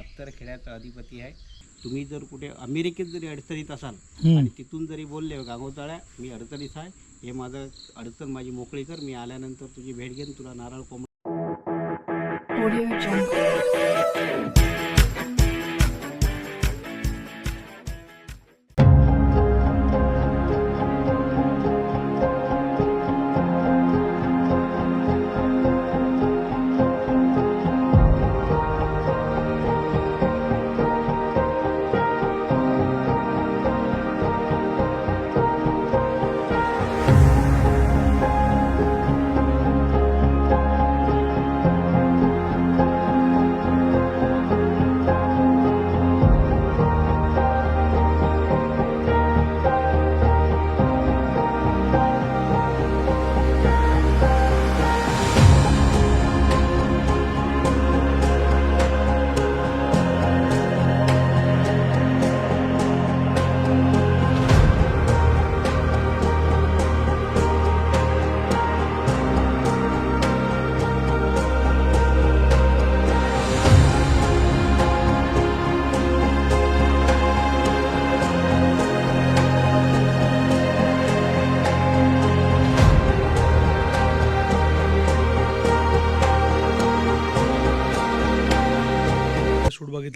बहात्तर खेड्याचा अधिपती आहे तुम्ही जर कुठे अमेरिकेत जरी अडचणीत असाल हम्म. आणि तिथून जरी बोलले गांगोतळ्या मी अडचणीत आहे हे माझं अडचण माझी मोकळी कर मी आल्यानंतर तुझी भेट घेईन तुला नारळ कोंब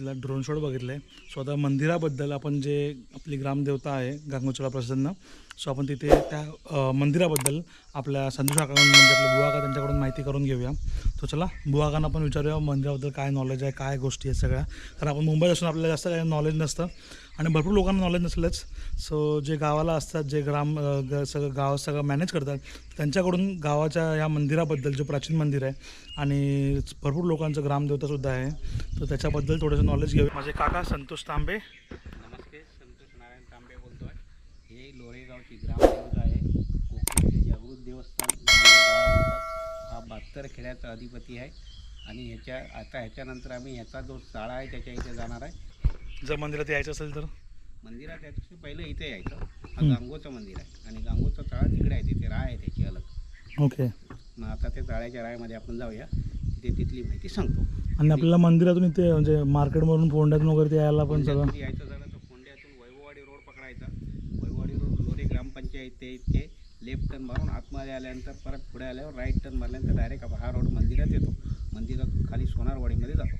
बघितला ड्रोन शॉट बघितलं आहे स्वतः मंदिराबद्दल आपण जे आपली ग्रामदेवता आहे गांगोचोळा प्रसन्न सो आपण तिथे त्या मंदिराबद्दल आपल्या संतोष काकाकडून म्हणजे आपल्या बुवा का त्यांच्याकडून माहिती करून घेऊया. तो चला बुवाकांना आपण विचारूया मंदिराबद्दल काय नॉलेज आहे काय गोष्टी आहेत सगळ्या. कारण आपण मुंबईत असून आपल्याला जास्त काही नॉलेज नसतं. आणि भरपूर लोकांना नॉलेज नसलंच. सो जे गावाला असतात जे ग्राम सगळं गाव सगळं मॅनेज करतात त्यांच्याकडून गावाच्या या मंदिराबद्दल जे प्राचीन मंदिर आहे आणि भरपूर लोकांचं ग्रामदेवतासुद्धा आहे तर त्याच्याबद्दल थोडंसं नॉलेज घेऊ माझे काका संतोष तांबे नमस्ते संतोष नारायण तांबे बोलतो आहे लोरेगावची ग्रामदेवता आहे. कोकणाचे जागृत देवस्थान हा बहात्तर खेड्याचा अधिपती आहे. आणि ह्याच्या आता ह्याच्यानंतर आम्ही ह्याचा जो चाळा आहे त्याच्या इथे जाणार आहे. जर मंदिरात यायचं असेल तर? मंदिरात यायचं पहिलं इथे यायचं. हा गांगोचं मंदिर आहे. आणि गांगोचा चाळा तिकडे आहे तिथे राय आहे त्याची अलग. ओके. मग आता ते चाळ्याच्या रायमध्ये आपण जाऊया. तिथे तिथली माहिती सांगतो. आणि आपल्याला मंदिरातून इथे म्हणजे मार्केटमधून फोंड्यातून वगैरे यायला पण सगळं यायचं झालं तर फोंड्यातून वैभववाडी रोड पकडायचा वैभववाडी रोड लोरे ग्रामपंचायत ते इथे लेफ्ट टर्न मारून आतमध्ये आल्यानंतर परत पुढे आल्यावर राईट टर्न मारल्यानंतर डायरेक्ट हा रोड मंदिरात येतो. मंदिरातून खाली सोनारवाडीमध्ये जातो.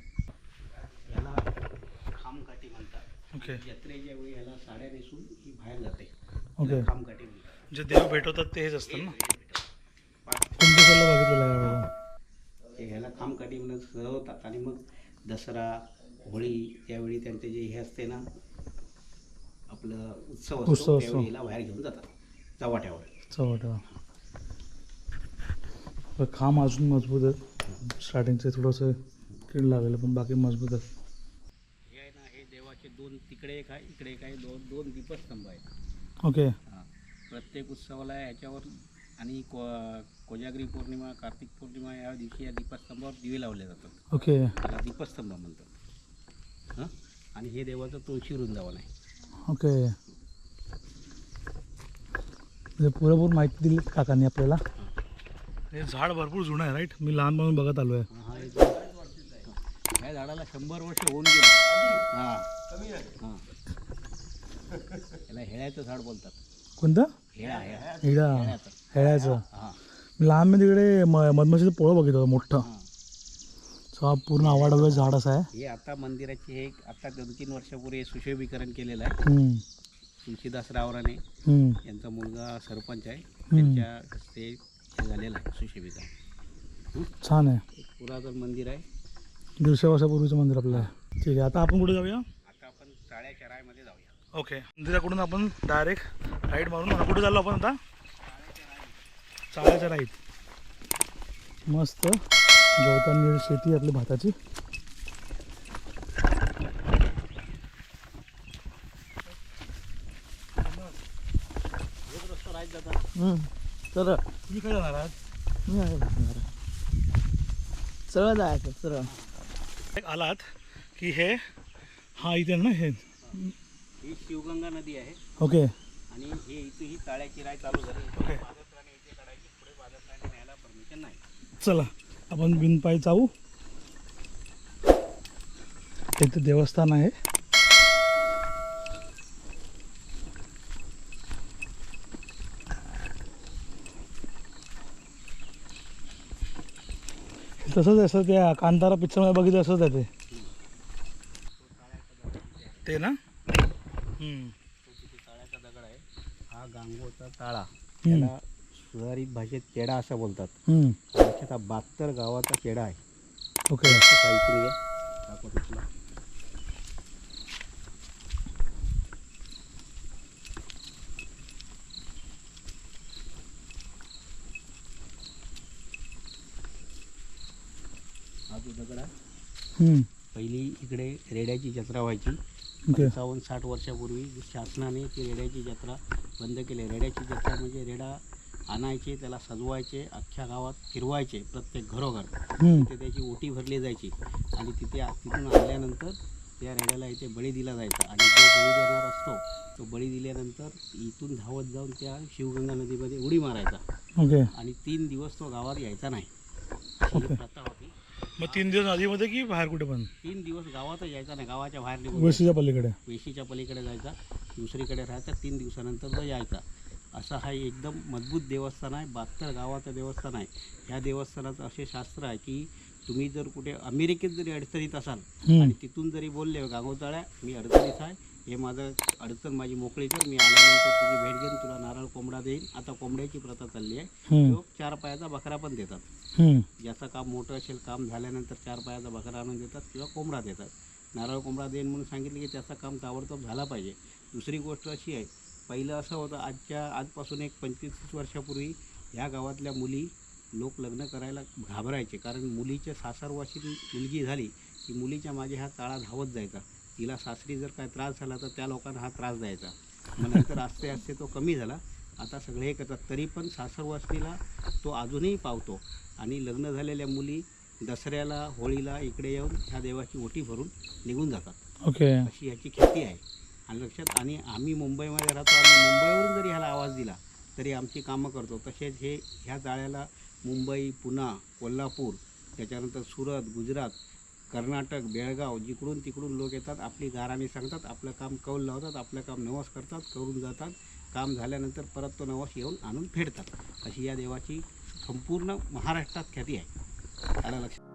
याला खामकाठी म्हणतात. ओके जत्रेच्या वेळी ह्याला साड्या नेसून ही बाहेर जाते. ओके खामकाठी म्हणतात. जे देव भेटवतात ते हेच असतात ना. ते ह्याला खामकाठी म्हणून सजवतात. आणि मग दसरा होळी यावेळी त्यांचे जे हे असते ना आपलं उत्सव असतो असतो. त्यावेळी हिला बाहेर घेऊन जातात. चव्हाट्यावर पण खांब अजून मजबूत आहेत. स्टार्टिंगचे थोडंसं कीड लागलेलं पण बाकी मजबूत आहेत. हे आहे ना हे देवाचे दोन तिकडे एक आहे इकडे एक आहे दोन दोन दीपस्तंभ आहेत. ओके. हा. प्रत्येक उत्सवाला ह्याच्यावर आणि को कोजागरी पौर्णिमा कार्तिक पौर्णिमा या दिवशी या दीपस्तंभावर दिवे लावले जातात. ओके. त्याला दीपस्तंभ म्हणतात. हां? आणि हे देवाचं तुळशी वृंदावन आहे. ओके. म्हणजे पुरेपूर माहिती दिली काकांनी आपल्याला. हे झाड भरपूर जुनं आहे राईट मी लहानपणी बघत आलो आहे झाड- ह्या झाडाला शंभर वर्ष होऊन गेली. हां. हां. हेळ्याचं झाड बोलतात. कोणतं? हेळा हेळा. हिडा हेळ्याचं. हेळ्याचं. हां. मी लहानपणी तिकडे म मधमाशीचं पोळं बघितलं होतं मोठं. हां. सो हा पूर्ण आवाडवं झाड असं आहे. हे आता मंदिराचे हे आता दोन तीन वर्षापूर्वी सुशोभीकरण केलेलं आहे. तुळशीदास रावराणे हम्म, यांचा मुलगा सरपंच आहे. त्यांच्या हस्ते हे झालेलं आहे सुशोभीकरण छान आहे. एक पुरातन मंदिर आहे. दीडशे वर्षापूर्वीचं मंदिर आपलं. आहे ठीक आहे आता आपण कुठे जाऊया? आता आपण चाळ्याच्या रायमध्ये जाऊया. ओके. मंदिराकडून आपण डायरेक्ट राईट मारून आता कुठे चाललो आपण आता? चाळ्याच्या राईट. मस्त. गवतांनी शेती आपली भाताची. जातात सरळ तुम्ही काय जाणार आहात मी आहे. सरळ जायचं सरळ एक आलात की हे हा इथे ना हे. ही शिवगंगा नदी आहे. ओके. आणि हे इथे ही चाळ्याची राय चालू झाली. ओके. पादत्राणे इथे काढायची पुढे पादत्राणे न्यायला परमिशन नाही. चला आपण बिनपायी जाऊ. इथे देवस्थान आहे. तसंच असं त्या कांतारा पिक्चरमध्ये बघितलं असंच आहे ते. ते ना? दगड आहे हा गांगोचा ताळा. त्याला सुधारित भाषेत चेडा असं बोलतात. हा बहात्तर गावाचा चेडा आहे. ओके. काहीतरी आहे दाखवतो तुला हा जो दगड. पहिली इकडे रेड्याची जत्रा व्हायची. पंचावन्न साठ वर्षापूर्वी शासनाने ती रेड्याची जत्रा बंद केली. रेड्याची जत्रा म्हणजे रेडा आणायचे त्याला सजवायचे अख्ख्या गावात फिरवायचे प्रत्येक घरोघर. तिथे त्याची ओटी भरली जायची. आणि तिथे तिथून आल्यानंतर त्या रेड्याला इथे बळी दिला जायचा. आणि जो बळी देणार असतो तो बळी दिल्यानंतर इथून धावत जाऊन त्या शिवगंगा नदीमध्ये उडी मारायचा. आणि तीन दिवस तो गावात यायचा नाही. प्रथा मग तीन दिवस नदीमध्ये की बाहेर कुठे पण? तीन दिवस गावातच यायचा नाही गावाच्या बाहेर निघून. वेशीच्या पलीकडे. वेशीच्या पलीकडे जायचा दुसरीकडे राहायचा तीन दिवसानंतर तो यायचा. असा हा एकदम मजबूत देवस्थान आहे बहात्तर गावाचं देवस्थान आहे. ह्या देवस्थानाचं असे शास्त्र आहे की तुम्ही जर कुठे अमेरिकेत जरी अडचणीत असाल. आणि तिथून जरी बोलले गांगोताळ्या मी अडचणीत आहे हे माझं अडचण माझी मोकळी कर. मी आल्यानंतर तुझी भेट घेईन तुला नारळ कोंबडा देईन. आता कोंबड्याची प्रथा चालली आहे. लोक चार पायाचा बकरा पण देतात. ज्याचं काम मोठं असेल काम झाल्यानंतर चार पायाचा बकरा आणून देतात किंवा कोंबडा देतात. नारळ कोंबडा देईन म्हणून सांगितलं की त्याचं काम ताबडतोब झाला पाहिजे. दुसरी गोष्ट अशी आहे पहिलं असं होतं आजच्या आजपासून एक पंचवीस वर्षापूर्वी ह्या गावातल्या मुली लोक लग्न करायला घाबरायचे. कारण मुलीच्या सासरवाशी मुलगी झाली की मुलीच्या मागे हा ताळा धावत जायचा. तिला सासरी जर काय त्रास झाला तर त्या लोकांना हा त्रास द्यायचा. मग नंतर आस्ते आस्ते तो कमी झाला. आता सगळे हे करतात तरी पण सासरवासनीला तो अजूनही पावतो. आणि लग्न झालेल्या मुली दसऱ्याला होळीला इकडे येऊन ह्या देवाची ओटी भरून निघून जातात. ओके. अशी ह्याची ख्याती आहे. आणि लक्षात आणि आम्ही मुंबईमध्ये राहतो. आम्ही मुंबईवरून जरी ह्याला आवाज दिला तरी आमची कामं करतो. तसेच हे ह्या जाळ्याला मुंबई पुणा कोल्हापूर त्याच्यानंतर सुरत गुजरात कर्नाटक बेळगाव जिकडून तिकडून लोक येतात आपली गाराणी सांगतात आपलं काम कौल लावतात आपलं काम नवस करतात करून जातात. काम झाल्यानंतर परत तो नवस येऊन आणून फेडतात. अशी या देवाची संपूर्ण महाराष्ट्रात ख्याती आहे. आला लक्षात.